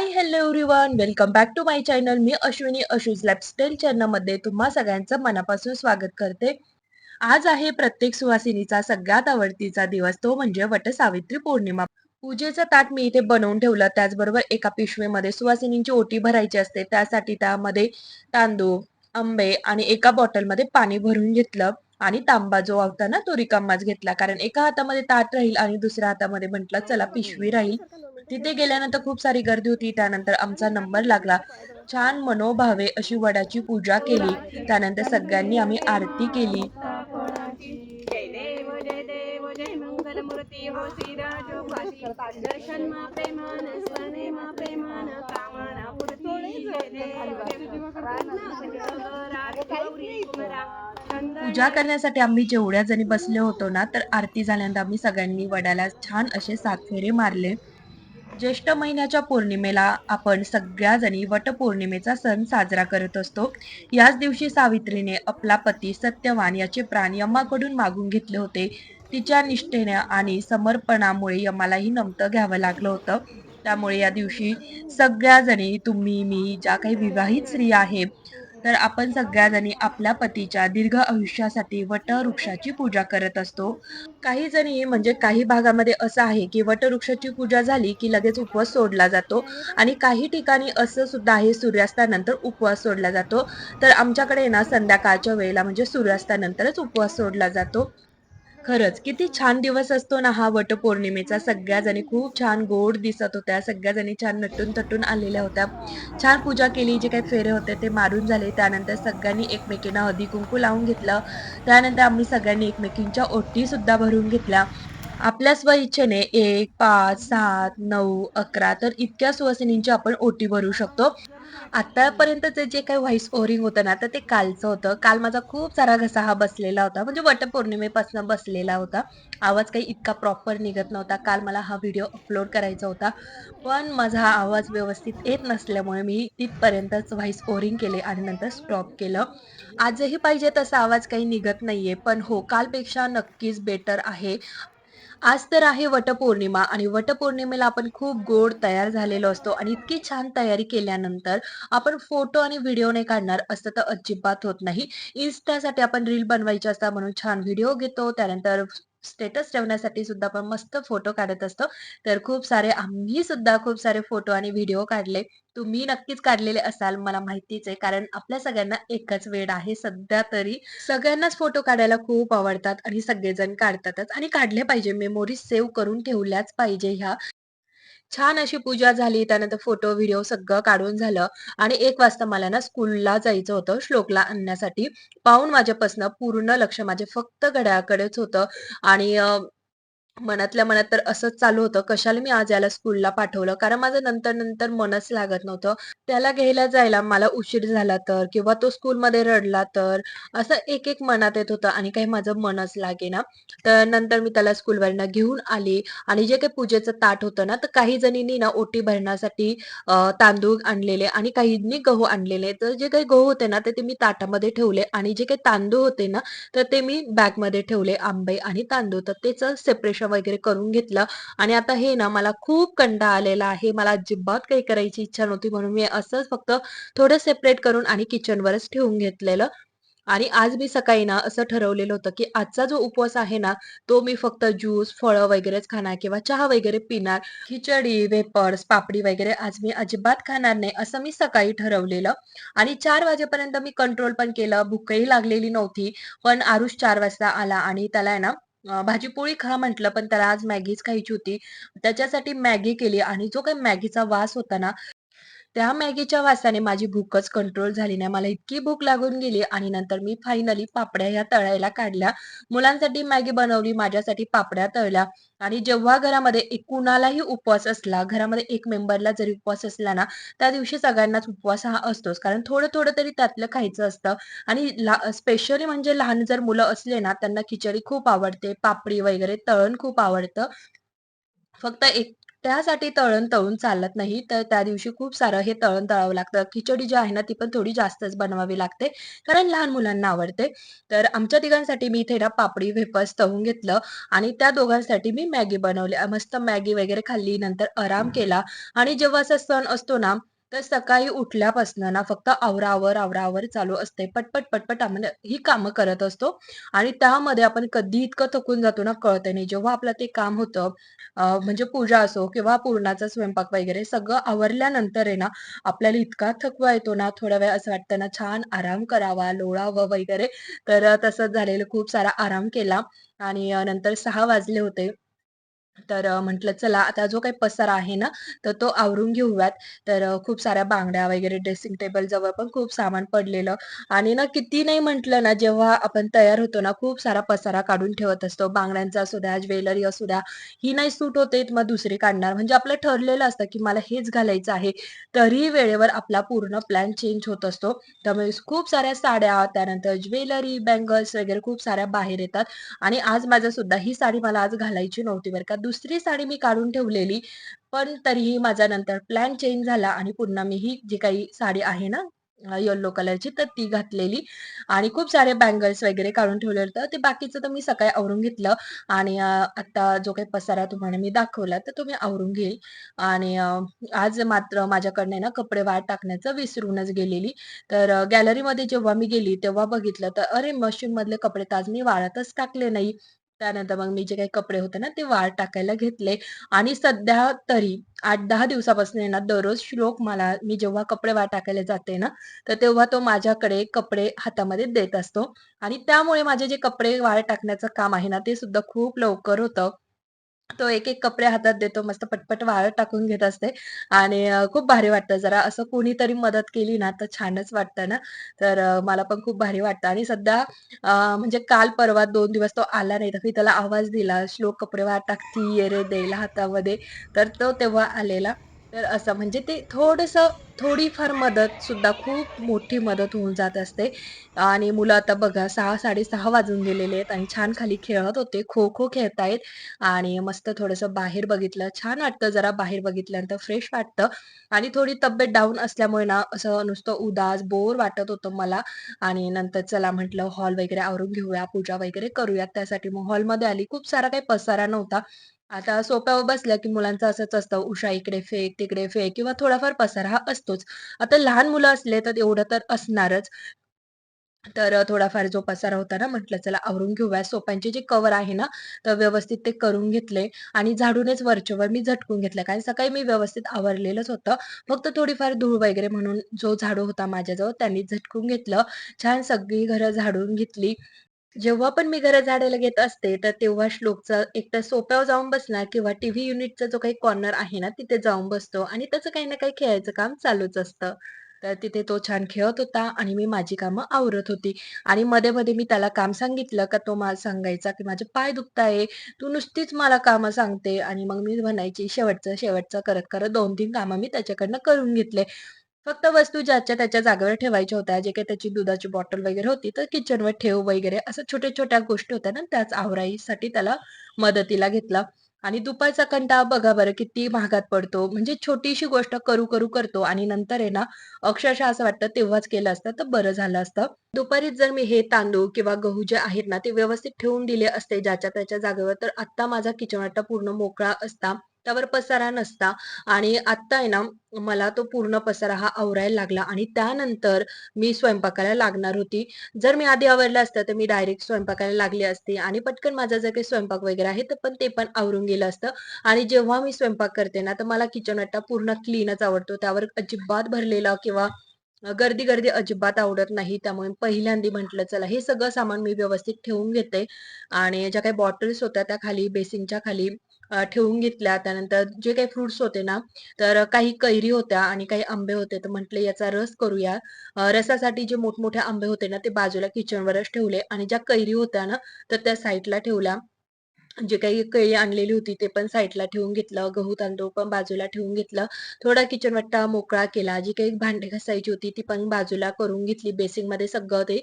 Hi hello everyone welcome back to my channel me Ashwini Ashu's lifestyle चॅनलमध्ये तुम्हा सगळ्यांचं मनापासून स्वागत करते. आज आहे प्रत्येक सुवासिनीचा सगळ्यात आवडतीचा दिवस. तो म्हणजे वटसावित्री पौर्णिमा. पूजेचं ताट मी इथे बनवून ठेवलं. त्याचबरोबर एका पिशवीमध्ये सुवासिनींची ओटी भरायची असते. त्यासाठी त्यामध्ये तांदूळ आंबे आणि एका बॉटलमध्ये पाणी भरून घेतलं आणि तांबा जो होता ना तो रिकामाच घेतला. कारण एका हातामध्ये ताट राहील आणि दुसऱ्या हातामध्ये म्हटलं चला पिशवी राहील. तिथे गेल्यानंतर खूप सारी गर्दी होती. त्यानंतर आमचा नंबर लागला. छान मनोभावे अशी वडाची पूजा केली. त्यानंतर सगळ्यांनी आम्ही आरती केली. पूजा करण्यासाठी आम्ही जेवढ्या जणी बसले होतो ना तर आरती झाल्यानंतर आम्ही सगळ्यांनी वडाला छान असे सात फेरे मारले. ज्येष्ठ महिन्याच्या पौर्णिमेला आपण सगळ्याजणी वटपौर्णिमेचा सण साजरा करत असतो. याच दिवशी सावित्रीने आपला पती सत्यवान याचे प्राण यमाकडून मागून घेतले होते. तिच्या निष्ठेने आणि समर्पणामुळे यमालाही नमतं घ्यावं लागलं होतं. त्यामुळे या दिवशी सगळ्याजणी तुम्ही मी ज्या काही विवाहित स्त्री आहे तर आपण सगळ्याजणी आपल्या पतीच्या दीर्घ आयुष्यासाठी वटवृक्षाची पूजा करत असतो. काही जणी म्हणजे काही भागामध्ये असं आहे की वटवृक्षाची पूजा झाली की लगेच उपवास सोडला जातो आणि काही ठिकाणी असं सुद्धा आहे सूर्यास्तानंतर उपवास सोडला जातो. तर आमच्याकडे ना संध्याकाळच्या वेळेला म्हणजे सूर्यास्तानंतरच उपवास सोडला जातो. खरंच किती छान दिवस असतो ना हा वटपौर्णिमेचा. सगळ्या जणी खूप छान गोड दिसत होत्या. सगळ्या जणी छान नटून तटून आलेल्या होत्या. छान पूजा केली. जे काही फेरे होते ते मारून झाले. त्यानंतर सगळ्यांनी एकमेकींना हळदी कुंकू लावून घेतलं. त्यानंतर आम्ही सगळ्यांनी एकमेकींच्या ओटी सुद्धा भरून घेतल्या. आपल्या स्व इच्छेने एक पाच सात नऊ अकरा तर इतक्या सुवासिनींची आपण ओटी भरू शकतो. आतापर्यंतचे जे काही व्हॉइस ओरिंग होतं ना तर ते कालचं होतं. काल माझा खूप सारा घसा हा बसलेला होता. म्हणजे वटपौर्णिमेपासून बसलेला होता. आवाज काही इतका प्रॉपर निघत नव्हता. काल मला हा व्हिडिओ अपलोड करायचा होता. पण माझा हा आवाज व्यवस्थित येत नसल्यामुळे मी तिथपर्यंतच व्हॉइस ओरिंग केले आणि नंतर स्टॉप केलं. आजही पाहिजे तसा आवाज काही निघत नाही आहे पण हो कालपेक्षा नक्कीच बेटर आहे. आज तर आहे वटपौर्णिमा आणि वटपौर्णिमेला आपण खूप गोड तयार झालेलो असतो आणि इतकी छान तयारी केल्यानंतर आपण फोटो आणि व्हिडिओ नाही काढणार असं तर अजिबात होत नाही. इन्स्टासाठी आपण रील बनवायची असतात म्हणून छान व्हिडिओ घेतो त्यानंतर स्टेटस ठेवण्यासाठी सुद्धा आपण मस्त फोटो काढत असतो. तर खूप सारे आम्ही सुद्धा खूप सारे फोटो आणि व्हिडिओ काढले. तुम्ही नक्कीच काढलेले असाल मला माहितीच आहे. कारण आपल्या सगळ्यांना एकच वेळ आहे. सध्या तरी सगळ्यांनाच फोटो काढायला खूप आवडतात आणि सगळेजण काढतातच. आणि काढले पाहिजे. मेमोरी सेव्ह करून ठेवल्याच पाहिजे ह्या. छान अशी पूजा झाली त्यानंतर फोटो व्हिडिओ सगळं काढून झालं. आणि एक वाजता मला ना स्कूलला जायचं होतं श्लोकला आणण्यासाठी. पाहून माझ्यापासनं पूर्ण लक्ष माझे फक्त घड्याळाकडेच होतं. आणि मनातल्या मनात तर असंच चालू होतं. कशाला मी आज याला स्कूलला पाठवलं? कारण माझं नंतर नंतर मनच लागत नव्हतं. त्याला घ्यायला जायला मला उशीर झाला तर किंवा तो स्कूलमध्ये रडला तर असं एक एक मनात येत होतं आणि काही माझं मनच लागेना. तर नंतर मी त्याला स्कूलवरनं घेऊन आली आणि जे काही पूजेचं ताट होतं ना तर काही जणींनी ना ओटी भरण्यासाठी तांदूळ आणलेले आणि काहींनी गहू आणलेले. तर जे काही गहू होते ना ते मी ताटामध्ये ठेवले आणि जे काही तांदूळ होते ना तर ते मी बॅगमध्ये ठेवले आंबे आणि तांदूळ. तर त्याचं सेपरेशन वगैरे करून घेतलं. आणि आता हे ना मला खूप कंटा आलेला आहे. मला अजिबात काही करायची इच्छा नव्हती. म्हणून मी असंच फक्त थोडं सेपरेट करून आणि किचनवरच ठेवून घेतलेलं. आणि आज मी सकाळी ना असं ठरवलेलं होतं की आजचा जो उपवास आहे ना तो मी फक्त ज्यूस फळं वगैरेच खाणार किंवा चहा वगैरे पिणार. खिचडी वेपर्स पापडी वगैरे आज मी अजिबात खाणार नाही असं मी सकाळी ठरवलेलं. आणि चार वाजेपर्यंत मी कंट्रोल पण केलं. भूकही लागलेली नव्हती. पण आरुष चार वाजता आला आणि त्याला आहे ना भाजी पोळी खा म्हटलं पण त्याला आज मॅगीच खायची होती. त्याच्यासाठी मॅगी केली आणि जो काही मॅगीचा वास होता ना त्या मॅगीच्या वासाने माझी भूकच कंट्रोल झाली नाही. मला इतकी भूक लागून गेली आणि नंतर मी फायनली पापड्या ह्या तळायला काढल्या. मुलांसाठी मॅगी बनवली माझ्यासाठी पापड्या तळल्या. आणि जेव्हा घरामध्ये एक कुणालाही उपवास असला घरामध्ये एक मेंबरला जरी उपवास असला ना त्या दिवशी सगळ्यांनाच उपवास हा असतोच. कारण थोडं थोडं तरी त्यातलं खायचं असतं. आणि स्पेशली म्हणजे लहान जर मुलं असले ना त्यांना खिचडी खूप आवडते पापडी वगैरे तळण खूप आवडतं. फक्त एक त्यासाठी तळण तळून चालत नाही. तर त्या दिवशी खूप सारं हे तळण तळावं लागतं. खिचडी जी आहे ना, ती पण थोडी जास्तच बनवावी लागते, कारण लहान मुलांना आवडते. तर आमच्या तिघांसाठी मी इथे ना पापडी, वेफर्स तळून घेतलं आणि त्या दोघांसाठी मी मॅगी बनवली. मस्त मॅगी वगैरे खाल्ली, नंतर आराम केला आणि जेव्हा असा सण असतो ना, तर सकाळी उठल्यापासनं ना फक्त आवरावर आवरावर चालू असते. पटपट, पटपट आम्हाला ही कामं करत असतो आणि त्यामध्ये आपण कधी इतकं थकून जातो ना, कळत नाही. जेव्हा आपलं ते काम होतं म्हणजे पूजा असो किंवा पुरणाचा स्वयंपाक वगैरे सगळं आवरल्यानंतर आहे ना, आपल्याला इतका थकवा येतो ना, थोड्या वेळ असं वाटतं ना, छान आराम करावा, लोळावं वगैरे. तर तसंच झालेलं. खूप सारा आराम केला आणि नंतर सहा वाजले होते. तर म्हटलं चला आता जो काही पसारा आहे ना, तर तो आवरून घेऊयात. तर खूप साऱ्या बांगड्या वगैरे ड्रेसिंग टेबल जवळ पण खूप सामान पडलेलं आणि ना किती नाही म्हटलं ना, जेव्हा आपण तयार होतो ना, खूप सारा पसारा काढून ठेवत असतो. बांगड्यांचा असू द्या, ज्वेलरी असू द्या, ही नाही सूट होते, मग दुसरी काढणार. म्हणजे आपलं ठरलेलं असतं, की मला हेच घालायचं आहे. तरीही वेळेवर आपला पूर्ण प्लॅन चेंज होत असतो. त्यामुळे खूप साऱ्या साड्या, त्यानंतर ज्वेलरी, बँगल्स वगैरे खूप साऱ्या बाहेर येतात आणि आज माझं सुद्धा ही साडी मला आज घालायची नव्हती बरं का. दुसरी साडी मी काढून ठेवलेली, पण तरीही माझा नंतर प्लॅन चेंज झाला आणि पुन्हा मी ही जी काही साडी आहे ना येल्लो कलरची, तर ती घातलेली आणि खूप सारे बँगल्स वगैरे काढून ठेवले होतं. ते बाकीचं तर मी सकाळी आवरून घेतलं आणि आता जो काही पसारा तुम्हाला मी दाखवला, तर तो मी आवरून घेईल आणि आज मात्र माझ्याकडनं ना कपडे वाट टाकण्याचं विसरूनच गेलेली. तर गॅलरीमध्ये जेव्हा मी गेली, तेव्हा बघितलं तर अरे, मशीनमधले कपडे तर आज मी वाळतच टाकले नाही. त्यानंतर मग मी जे काही कपडे होते ना, ते वाळ टाकायला घेतले आणि सध्या तरी आठ दहा दिवसापासून ना, दररोज श्लोक मला मी जेव्हा कपडे वाळ टाकायला जाते ना, तर तेव्हा तो माझ्याकडे कपडे हातामध्ये देत असतो आणि त्यामुळे माझे जे कपडे वाळ टाकण्याचं काम आहे ना, ते सुद्धा खूप लवकर होतं. तो एक-एक कपडे हातात देतो, मस्त पटपट वाळत टाकून घेत असते आणि खूप भारी वाटतं. जरा असं कोणीतरी मदत केली ना, तर छानच वाटतं ना. तर मला पण खूप भारी वाटतं आणि सध्या म्हणजे काल परवा दोन दिवस तो आला नाही, तर मी त्याला आवाज दिला, "श्लोक कपडे वाळ टाकती ये रे" द्यायला हातामध्ये. तर तो तेव्हा आलेला. तर असं म्हणजे ते थोडंसं थोडीफार मदत सुद्धा खूप मोठी मदत होऊन जात असते आणि मुलं आता बघा सहा साडेसहा वाजून गेलेले आहेत आणि छान खाली खेळत होते. खो-खो खेळतायत आणि मस्त थोडंसं बाहेर बघितलं. छान वाटतं जरा बाहेर बघितल्यानंतर फ्रेश वाटतं आणि थोडी तब्येत डाऊन असल्यामुळे ना, असं नुसतं उदास, बोर वाटत होतं मला आणि नंतर चला म्हटलं हॉल वगैरे आवरून घेऊया, पूजा वगैरे करूयात. त्यासाठी मग हॉलमध्ये आली. खूप सारा काही पसारा नव्हता. आता सोप्यावर बसल्या की मुलांचं असंच असतं, "उषा इकडे फेक, तिकडे फेक" किंवा थोडाफार पसारा हा असतोच. आता लहान मुलं असले तर एवढं तर असणारच. तर थोडाफार जो पसारा होता ना, म्हटलं चला आवरून घेऊया. सोप्यांचे जे कवर आहे ना, तर व्यवस्थित ते करून घेतले आणि झाडूनच वरच्यावर मी झटकून घेतलं. कारण सकाळी मी व्यवस्थित आवरलेलंच होतं. फक्त थोडीफार धूळ वगैरे म्हणून जो झाडू होता माझ्याजवळ त्यांनी झटकून घेतलं. छान सगळी घरं झाडून घेतली. जेव्हा पण मी घरं झाडायला घेत असते, तर तेव्हा श्लोकचा एकतर सोप्यावर जाऊन बसणार किंवा टीव्ही युनिटचा जो काही कॉर्नर आहे ना, तिथे जाऊन बसतो आणि त्याचं काही ना काही खेळायचं काम चालूच असतं. तर तिथे तो छान खेळत होता आणि मी माझी कामं आवरत होती आणि मध्ये-मध्ये मी त्याला काम सांगितलं का तो मला सांगायचा, की "माझे पाय दुखताय, तू नुसतीच मला कामं सांगते" आणि मग मी म्हणायची शेवटचं, शेवटचं करत-करत 2-3 कामं मी त्याच्याकडनं करून घेतले. फक्त वस्तू ज्याच्या त्याच्या जागेवर ठेवायच्या होत्या. जे काही त्याची दुधाची बॉटल वगैरे होती, तर किचनवर ठेव वगैरे असं छोट्या-छोट्या गोष्टी होत्या ना, त्याच आवराईसाठी त्याला मदतीला घेतला. आणि दुपारचा कंटाळा बघा बरं किती महागात पडतो. म्हणजे छोटीशी गोष्ट करू-करू करतो आणि नंतर आहे ना, अक्षरशः असं वाटतं तेव्हाच केलं असतं तर बरं झालं असतं. दुपारीच जर मी हे तांदूळ किंवा गहू जे आहेत ना, ते व्यवस्थित ठेवून दिले असते ज्याच्या त्याच्या जागेवर, तर आत्ता माझा किचन वाटा पूर्ण मोकळा असता. त्यावर पसारा नसता आणि आत्ता आहे ना, मला तो पूर्ण पसारा हा आवरायला लागला आणि त्यानंतर मी स्वयंपाकाला लागणार होती. जर मी आधी आवरलं असतं, तर मी डायरेक्ट स्वयंपाकाला लागली असते आणि पटकन माझा जर काही स्वयंपाक वगैरे आहे, तर पण ते पण आवरून गेलं असतं आणि जेव्हा मी स्वयंपाक करते ना, तर मला किचन वाटा पूर्ण क्लीनच आवडतो. त्यावर अजिबात भरलेला किंवा गर्दी-गर्दी अजिबात आवडत नाही. त्यामुळे पहिल्यांदा म्हटलं चला हे सगळं सामान मी व्यवस्थित ठेवून घेते आणि ज्या काही बॉटल्स होत्या त्या खाली बेसिनच्या खाली ठेवून घेतल्या. त्यानंतर जे काही फ्रुट्स होते ना, तर काही कैरी होत्या आणि काही आंबे होते. तर म्हटले याचा रस करूया. रसासाठी जे मोठमोठे आंबे होते ना, ते बाजूला किचनवरच ठेवले आणि ज्या कैरी होत्या ना, तर त्या साईडला ठेवल्या. जे काही केळी आणलेली होती ते पण साईडला ठेवून घेतलं. गहू तांदूळ पण बाजूला ठेवून घेतलं. थोडा किचन वट्टा मोकळा केला. जी काही भांडी घासायची होती ती पण बाजूला करून घेतली. बेसिनमध्ये सगळं ते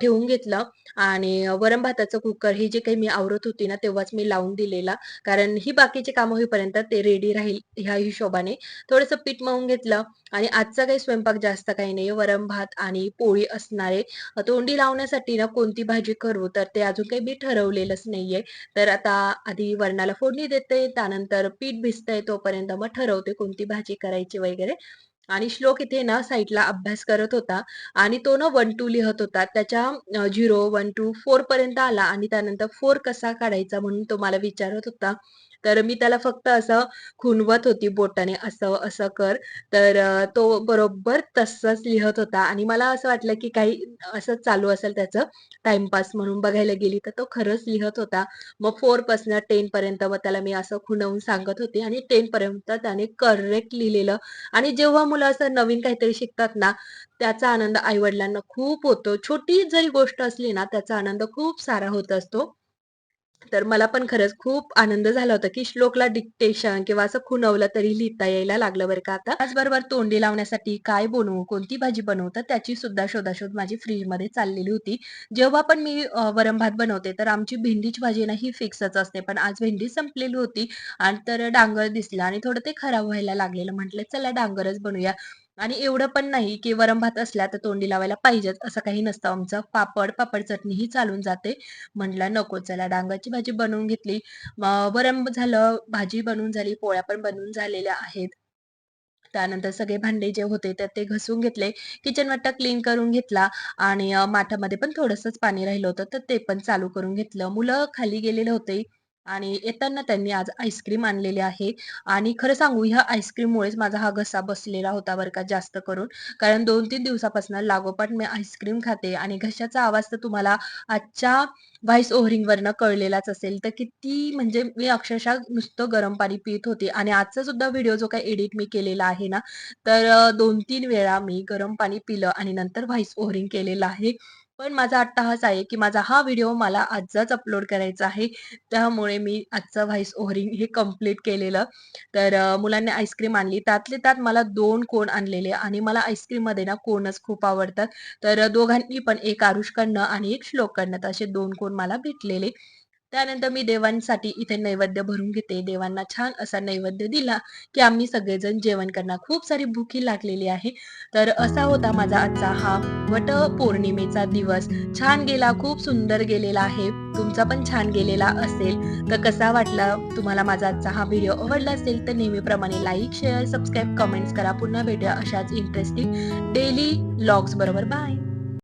ठेवून घेतलं आणि वरण भाताचं कुकर ही जे काही मी आवरत होती ना तेव्हाच मी लावून दिलेला. कारण ही बाकीचे कामं होईपर्यंत ते रेडी राहील ह्या हिशोबाने. थोडंसं पीठ मळून घेतलं आणि आजचा काही स्वयंपाक जास्त काही नाही. वरण भात आणि पोळी असणारे तोंडी लावण्यासाठी ना कोणती भाजी करू तर ते अजून काही मी ठरवलेलंच नाहीये. तर आता आधी वरणाला फोडणी देते, त्यानंतर पीठ भिजतंय तोपर्यंत मग ठरवते कोणती भाजी करायची वगैरे. आणि श्लोक इथे ना साईडला अभ्यास करत होता आणि तो ना 1-2 लिहत होता. त्याच्या झिरो वन टू फोर पर्यंत आला आणि त्यानंतर फोर कसा काढायचा म्हणून तो मला विचारत होता. तर मी त्याला फक्त असं खुनवत होती बोटाने, असं, असं कर. तर तो बरोबर तसंच लिहत होता आणि मला असं वाटलं की काही असं चालू असेल त्याचं टाइमपास म्हणून बघायला गेली तर तो खरंच लिहत होता. मग फोर पासनं टेन पर्यंत मग त्याला मी असं खुणवून सांगत होते आणि टेन पर्यंत त्याने करेक्ट लिहिलेलं आणि जेव्हा मुलं असं नवीन काहीतरी शिकतात ना, त्याचा आनंद आई-वडिलांना खूप होतो. छोटी जरी गोष्ट असली ना, त्याचा आनंद खूप सारा होत असतो. तर मला पण खरंच खूप आनंद झाला होता, की श्लोकला डिक्टेशन किंवा असं खुणवलं तरी लिहिता यायला लागलं बरं का आता. त्याचबरोबर तोंडी लावण्यासाठी काय बनवू, कोणती भाजी बनवू, तर त्याची सुद्धा शोधाशोध माझी फ्रीजमध्ये चाललेली होती. जेव्हा पण मी वरण-भात बनवते, तर आमची भेंडीची भाजी ना ही फिक्सच असते. पण आज भेंडी संपलेली होती आणि तर डांगर दिसला आणि थोडं ते खराब व्हायला लागलेलं. म्हटलं चला डांगरच बनवूया. आणि एवढं पण नाही, की वरण-भात असला तर तोंडी लावायला पाहिजेच असं काही नसतं आमचं. पापड, पापड चटणीही चालून जाते. म्हटलं नको चला डांगाची भाजी बनवून घेतली. मग झालं, भाजी बनवून झाली, पोळ्या पण बनवून झालेल्या आहेत. त्यानंतर सगळे भांडे जे होते तर ते घसून घेतले. किचन वाटा क्लीन करून घेतला आणि माठामध्ये पण थोडंसंच पाणी राहिलं होतं, तर ते पण चालू करून घेतलं. मुलं खाली गेलेले होते आणि येताना त्यांनी आज आईस्क्रीम आणलेली आहे आणि खरं सांगू ह्या आईस्क्रीममुळेच माझा हा घसा बसलेला होता बरं का जास्त करून. कारण 2-3 दिवसापासून लागोपाठ मी आईस्क्रीम खाते आणि घशाचा आवाज तर तुम्हाला आजच्या व्हॉइस ओव्हरिंगवरनं कळलेलाच असेल. तर किती म्हणजे मी अक्षरशः नुसतं गरम पाणी पित होते आणि आजचा सुद्धा व्हिडिओ जो काही एडिट मी केलेला आहे ना, तर दोन तीन वेळा मी गरम पाणी पिलं आणि नंतर व्हॉइस ओव्हरिंग केलेलं आहे. पण माझा आत्ता हाच आहे, की माझा हा व्हिडिओ मला आजच अपलोड करायचा आहे. त्यामुळे मी आजचं व्हॉइस ओव्हरिंग हे कंप्लीट केलेलं. तर मुलांनी आईस्क्रीम आणली. त्यातले त्यात मला दोन कोन आणलेले आणि मला आईस्क्रीममध्ये ना कोनच खूप आवडतात. तर दोघांनी पण एक आरुषकडनं आणि एक श्लोककडनं तर असे दोन कोन मला भेटलेले. त्यानंतर मी देवांसाठी इथे नैवेद्य भरून घेते. देवांना छान असा नैवेद्य दिला, की आम्ही सगळेजण जेवण करणार. खूप सारी भूकी लागलेली आहे. तर असा होता माझा आजचा हा वट पौर्णिमेचा दिवस. छान गेला, खूप सुंदर गेलेला आहे. तुमचा पण छान गेलेला असेल. तर कसा वाटला तुम्हाला माझा आजचा हा व्हिडिओ आवडला असेल तर नेहमीप्रमाणे लाईक, शेअर, सबस्क्राईब, कमेंट्स करा. पुन्हा भेटूया अशाच इंटरेस्टिंग डेली ब्लॉग्स बरोबर. बाय.